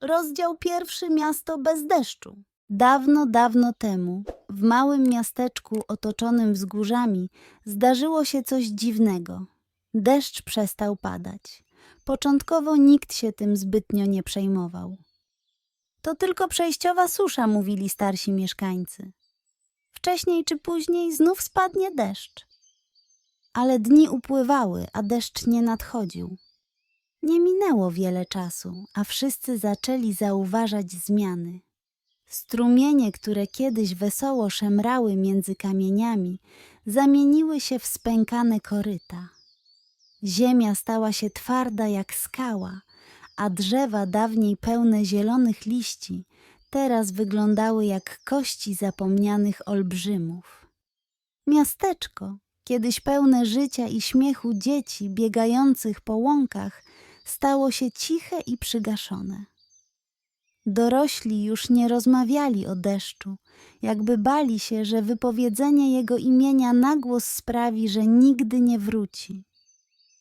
Rozdział pierwszy Miasto bez deszczu. Dawno, dawno temu, w małym miasteczku otoczonym wzgórzami, zdarzyło się coś dziwnego. Deszcz przestał padać. Początkowo nikt się tym zbytnio nie przejmował. To tylko przejściowa susza, mówili starsi mieszkańcy. Wcześniej czy później znów spadnie deszcz. Ale dni upływały, a deszcz nie nadchodził. Nie minęło wiele czasu, a wszyscy zaczęli zauważać zmiany. Strumienie, które kiedyś wesoło szemrały między kamieniami, zamieniły się w spękane koryta. Ziemia stała się twarda jak skała, a drzewa dawniej pełne zielonych liści teraz wyglądały jak kości zapomnianych olbrzymów. Miasteczko, kiedyś pełne życia i śmiechu dzieci biegających po łąkach, stało się ciche i przygaszone. Dorośli już nie rozmawiali o deszczu, jakby bali się, że wypowiedzenie jego imienia na głos sprawi, że nigdy nie wróci.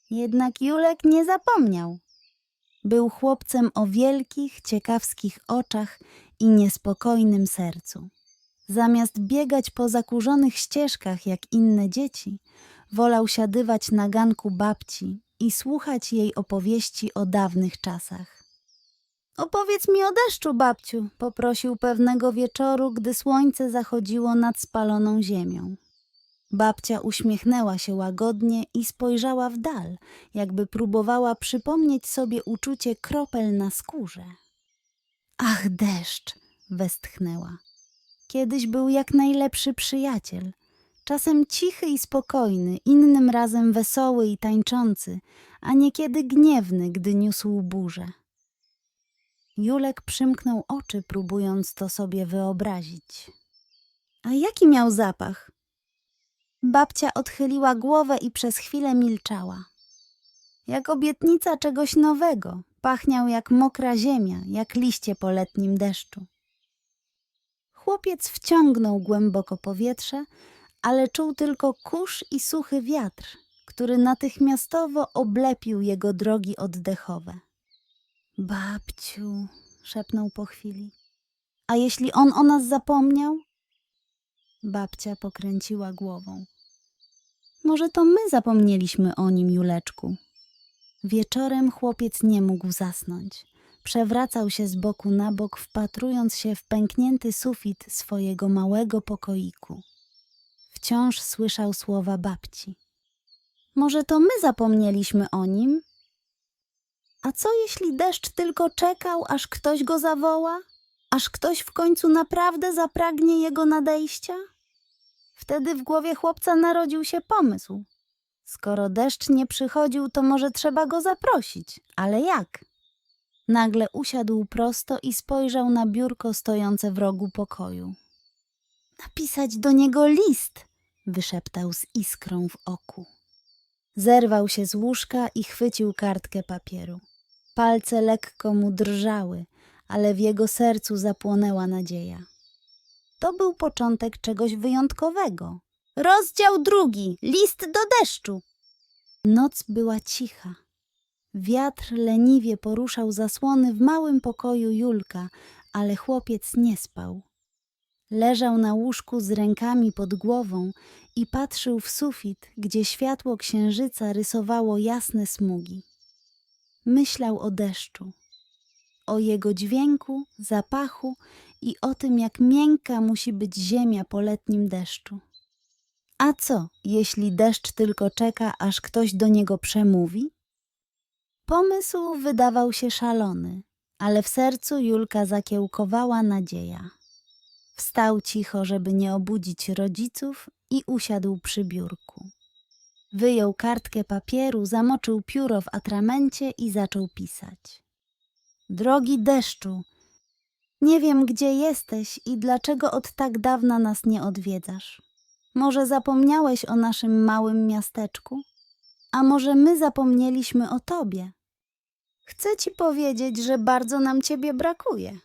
Jednak Julek nie zapomniał. Był chłopcem o wielkich, ciekawskich oczach i niespokojnym sercu. Zamiast biegać po zakurzonych ścieżkach jak inne dzieci, wolał siadywać na ganku babci i słuchać jej opowieści o dawnych czasach. Opowiedz mi o deszczu, babciu, poprosił pewnego wieczoru, gdy słońce zachodziło nad spaloną ziemią. Babcia uśmiechnęła się łagodnie i spojrzała w dal, jakby próbowała przypomnieć sobie uczucie kropel na skórze. Ach, deszcz! westchnęła. Kiedyś był jak najlepszy przyjaciel. Czasem cichy i spokojny, innym razem wesoły i tańczący, a niekiedy gniewny, gdy niósł burzę. Julek przymknął oczy, próbując to sobie wyobrazić. A jaki miał zapach? Babcia odchyliła głowę i przez chwilę milczała. Jak obietnica czegoś nowego, pachniał jak mokra ziemia, jak liście po letnim deszczu. Chłopiec wciągnął głęboko powietrze, ale czuł tylko kurz i suchy wiatr, który natychmiastowo oblepił jego drogi oddechowe. Babciu, szepnął po chwili. A jeśli on o nas zapomniał? Babcia pokręciła głową. Może to my zapomnieliśmy o nim, Juleczku. Wieczorem chłopiec nie mógł zasnąć. Przewracał się z boku na bok, wpatrując się w pęknięty sufit swojego małego pokoiku. Wciąż słyszał słowa babci. Może to my zapomnieliśmy o nim? A co jeśli deszcz tylko czekał, aż ktoś go zawoła? Aż ktoś w końcu naprawdę zapragnie jego nadejścia? Wtedy w głowie chłopca narodził się pomysł. Skoro deszcz nie przychodził, to może trzeba go zaprosić. Ale jak? Nagle usiadł prosto i spojrzał na biurko stojące w rogu pokoju. Napisać do niego list, wyszeptał z iskrą w oku. Zerwał się z łóżka i chwycił kartkę papieru. Palce lekko mu drżały, ale w jego sercu zapłonęła nadzieja. To był początek czegoś wyjątkowego. Rozdział drugi. List do deszczu. Noc była cicha. Wiatr leniwie poruszał zasłony w małym pokoju Julka, ale chłopiec nie spał. Leżał na łóżku z rękami pod głową i patrzył w sufit, gdzie światło księżyca rysowało jasne smugi. Myślał o deszczu, o jego dźwięku, zapachu i o tym, jak miękka musi być ziemia po letnim deszczu. A co, jeśli deszcz tylko czeka, aż ktoś do niego przemówi? Pomysł wydawał się szalony, ale w sercu Julka zakiełkowała nadzieja. Wstał cicho, żeby nie obudzić rodziców i usiadł przy biurku. Wyjął kartkę papieru, zamoczył pióro w atramencie i zaczął pisać. Drogi deszczu, nie wiem, gdzie jesteś i dlaczego od tak dawna nas nie odwiedzasz. Może zapomniałeś o naszym małym miasteczku? A może my zapomnieliśmy o tobie? Chcę ci powiedzieć, że bardzo nam ciebie brakuje.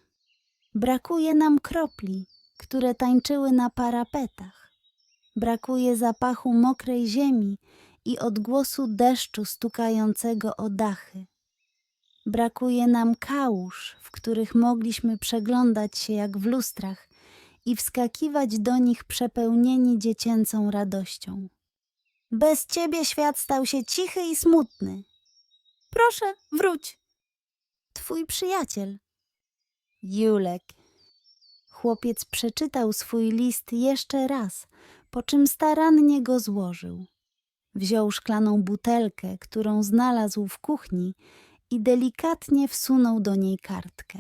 Brakuje nam kropli, które tańczyły na parapetach. Brakuje zapachu mokrej ziemi i odgłosu deszczu stukającego o dachy. Brakuje nam kałuż, w których mogliśmy przeglądać się jak w lustrach i wskakiwać do nich przepełnieni dziecięcą radością. Bez ciebie świat stał się cichy i smutny. Proszę, wróć. Twój przyjaciel. Julek. Chłopiec przeczytał swój list jeszcze raz, po czym starannie go złożył. Wziął szklaną butelkę, którą znalazł w kuchni i delikatnie wsunął do niej kartkę.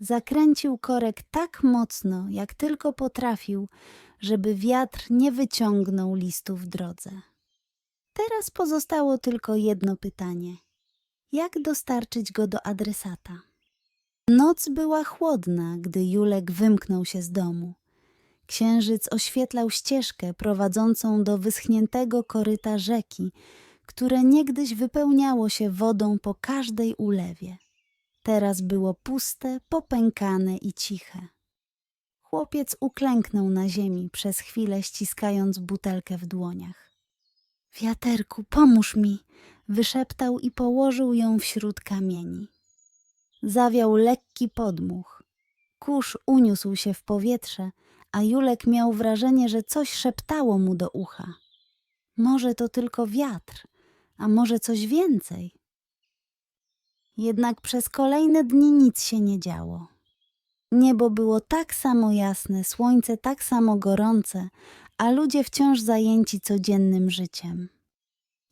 Zakręcił korek tak mocno, jak tylko potrafił, żeby wiatr nie wyciągnął listu w drodze. Teraz pozostało tylko jedno pytanie: jak dostarczyć go do adresata? Noc była chłodna, gdy Julek wymknął się z domu. Księżyc oświetlał ścieżkę prowadzącą do wyschniętego koryta rzeki, które niegdyś wypełniało się wodą po każdej ulewie. Teraz było puste, popękane i ciche. Chłopiec uklęknął na ziemi przez chwilę, ściskając butelkę w dłoniach. Wiaterku, pomóż mi! wyszeptał i położył ją wśród kamieni. Zawiał lekki podmuch. Kurz uniósł się w powietrze, a Julek miał wrażenie, że coś szeptało mu do ucha. Może to tylko wiatr, a może coś więcej. Jednak przez kolejne dni nic się nie działo. Niebo było tak samo jasne, słońce tak samo gorące, a ludzie wciąż zajęci codziennym życiem.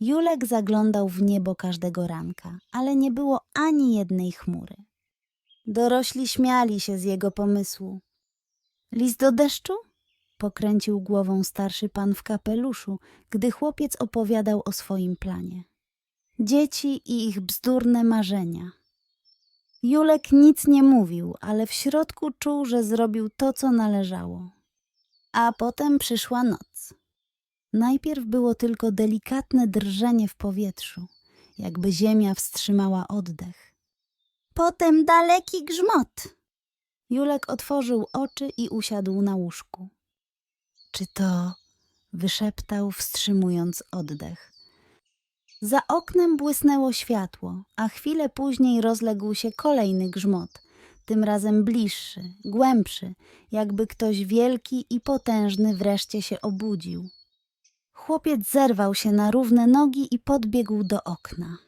Julek zaglądał w niebo każdego ranka, ale nie było ani jednej chmury. Dorośli śmiali się z jego pomysłu. List do deszczu? Pokręcił głową starszy pan w kapeluszu, gdy chłopiec opowiadał o swoim planie. Dzieci i ich bzdurne marzenia. Julek nic nie mówił, ale w środku czuł, że zrobił to, co należało. A potem przyszła noc. Najpierw było tylko delikatne drżenie w powietrzu, jakby ziemia wstrzymała oddech. Potem daleki grzmot. Julek otworzył oczy i usiadł na łóżku. Czy to? wyszeptał, wstrzymując oddech. Za oknem błysnęło światło, a chwilę później rozległ się kolejny grzmot, tym razem bliższy, głębszy, jakby ktoś wielki i potężny wreszcie się obudził. Chłopiec zerwał się na równe nogi i podbiegł do okna.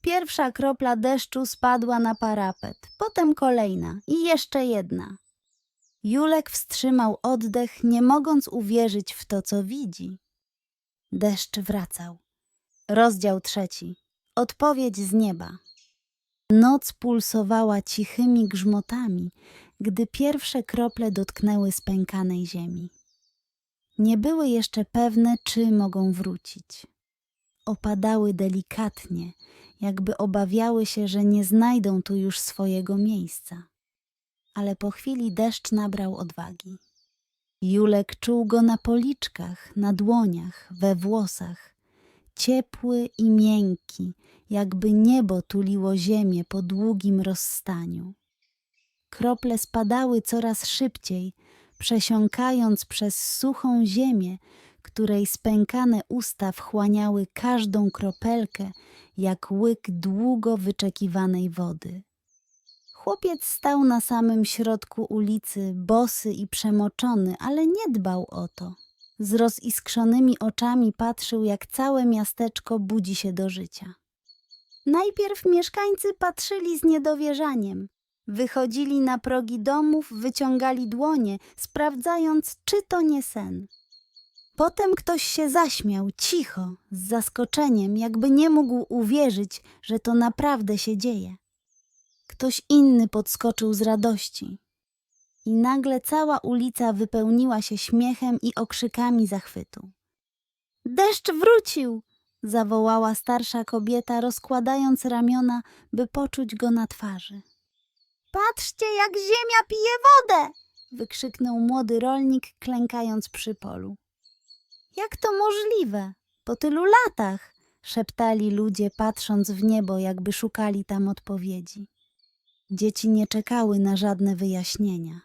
Pierwsza kropla deszczu spadła na parapet, potem kolejna i jeszcze jedna. Julek wstrzymał oddech, nie mogąc uwierzyć w to, co widzi. Deszcz wracał. Rozdział trzeci. Odpowiedź z nieba. Noc pulsowała cichymi grzmotami, gdy pierwsze krople dotknęły spękanej ziemi. Nie były jeszcze pewne, czy mogą wrócić. Opadały delikatnie, jakby obawiały się, że nie znajdą tu już swojego miejsca. Ale po chwili deszcz nabrał odwagi. Julek czuł go na policzkach, na dłoniach, we włosach. Ciepły i miękki, jakby niebo tuliło ziemię po długim rozstaniu. Krople spadały coraz szybciej, przesiąkając przez suchą ziemię, której spękane usta wchłaniały każdą kropelkę, jak łyk długo wyczekiwanej wody. Chłopiec stał na samym środku ulicy, bosy i przemoczony, ale nie dbał o to. Z roziskrzonymi oczami patrzył, jak całe miasteczko budzi się do życia. Najpierw mieszkańcy patrzyli z niedowierzaniem. Wychodzili na progi domów, wyciągali dłonie, sprawdzając, czy to nie sen. Potem ktoś się zaśmiał, cicho, z zaskoczeniem, jakby nie mógł uwierzyć, że to naprawdę się dzieje. Ktoś inny podskoczył z radości. I nagle cała ulica wypełniła się śmiechem i okrzykami zachwytu. Deszcz wrócił! zawołała starsza kobieta, rozkładając ramiona, by poczuć go na twarzy. Patrzcie, jak ziemia pije wodę! wykrzyknął młody rolnik, klękając przy polu. Jak to możliwe? Po tylu latach! szeptali ludzie, patrząc w niebo, jakby szukali tam odpowiedzi. Dzieci nie czekały na żadne wyjaśnienia.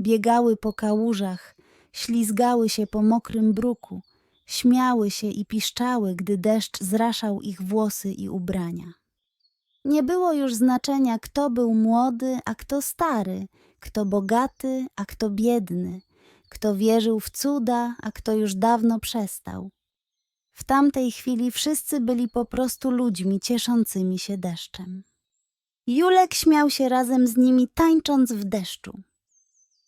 Biegały po kałużach, ślizgały się po mokrym bruku, śmiały się i piszczały, gdy deszcz zraszał ich włosy i ubrania. Nie było już znaczenia, kto był młody, a kto stary, kto bogaty, a kto biedny, kto wierzył w cuda, a kto już dawno przestał. W tamtej chwili wszyscy byli po prostu ludźmi cieszącymi się deszczem. Julek śmiał się razem z nimi, tańcząc w deszczu.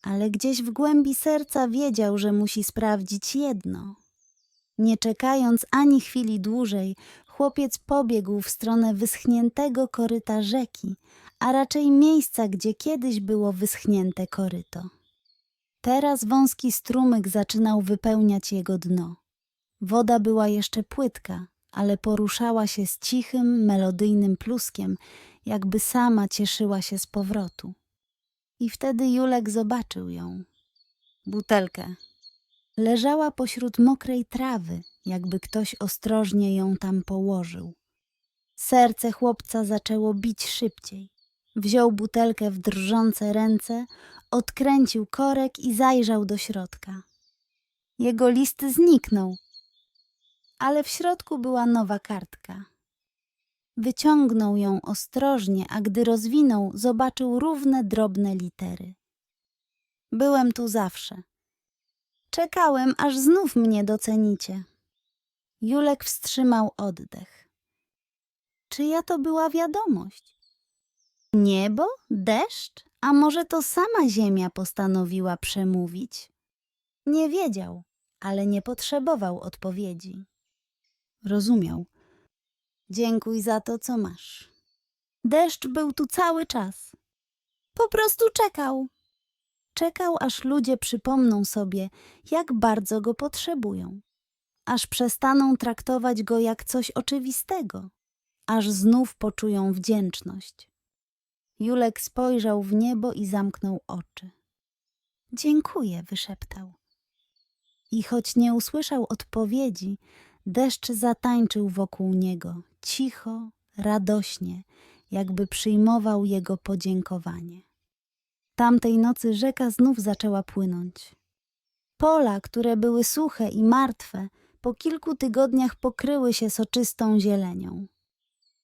Ale gdzieś w głębi serca wiedział, że musi sprawdzić jedno. Nie czekając ani chwili dłużej, chłopiec pobiegł w stronę wyschniętego koryta rzeki, a raczej miejsca, gdzie kiedyś było wyschnięte koryto. Teraz wąski strumyk zaczynał wypełniać jego dno. Woda była jeszcze płytka, ale poruszała się z cichym, melodyjnym pluskiem, jakby sama cieszyła się z powrotu. I wtedy Julek zobaczył ją. Butelkę. Leżała pośród mokrej trawy, jakby ktoś ostrożnie ją tam położył. Serce chłopca zaczęło bić szybciej. Wziął butelkę w drżące ręce, odkręcił korek i zajrzał do środka. Jego list zniknął, ale w środku była nowa kartka. Wyciągnął ją ostrożnie, a gdy rozwinął, zobaczył równe, drobne litery. Byłem tu zawsze. Czekałem, aż znów mnie docenicie. Julek wstrzymał oddech. Czyja to była wiadomość? Niebo? Deszcz? A może to sama ziemia postanowiła przemówić? Nie wiedział, ale nie potrzebował odpowiedzi. Rozumiał. Dziękuj za to, co masz. Deszcz był tu cały czas. Po prostu czekał. Czekał, aż ludzie przypomną sobie, jak bardzo go potrzebują. Aż przestaną traktować go jak coś oczywistego. Aż znów poczują wdzięczność. Julek spojrzał w niebo i zamknął oczy. Dziękuję, wyszeptał. I choć nie usłyszał odpowiedzi, deszcz zatańczył wokół niego, cicho, radośnie, jakby przyjmował jego podziękowanie. Tamtej nocy rzeka znów zaczęła płynąć. Pola, które były suche i martwe, po kilku tygodniach pokryły się soczystą zielenią.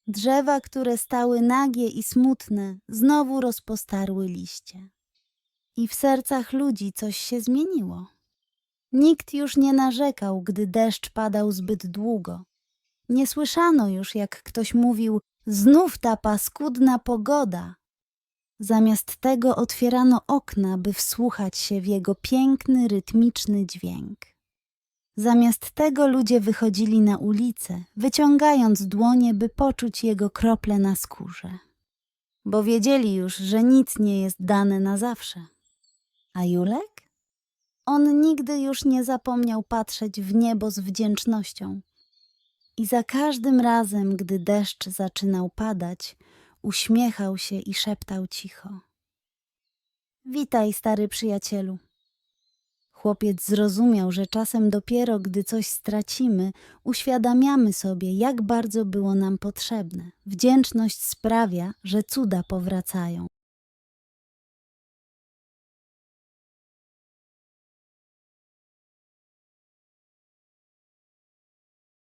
Drzewa, które stały nagie i smutne, znowu rozpostarły liście. I w sercach ludzi coś się zmieniło. Nikt już nie narzekał, gdy deszcz padał zbyt długo. Nie słyszano już, jak ktoś mówił: Znów ta paskudna pogoda. Zamiast tego otwierano okna, by wsłuchać się w jego piękny, rytmiczny dźwięk. Zamiast tego ludzie wychodzili na ulicę, wyciągając dłonie, by poczuć jego krople na skórze. Bo wiedzieli już, że nic nie jest dane na zawsze. A Julek? On nigdy już nie zapomniał patrzeć w niebo z wdzięcznością. I za każdym razem, gdy deszcz zaczynał padać, uśmiechał się i szeptał cicho. Witaj, stary przyjacielu. Chłopiec zrozumiał, że czasem dopiero gdy coś stracimy, uświadamiamy sobie, jak bardzo było nam potrzebne. Wdzięczność sprawia, że cuda powracają.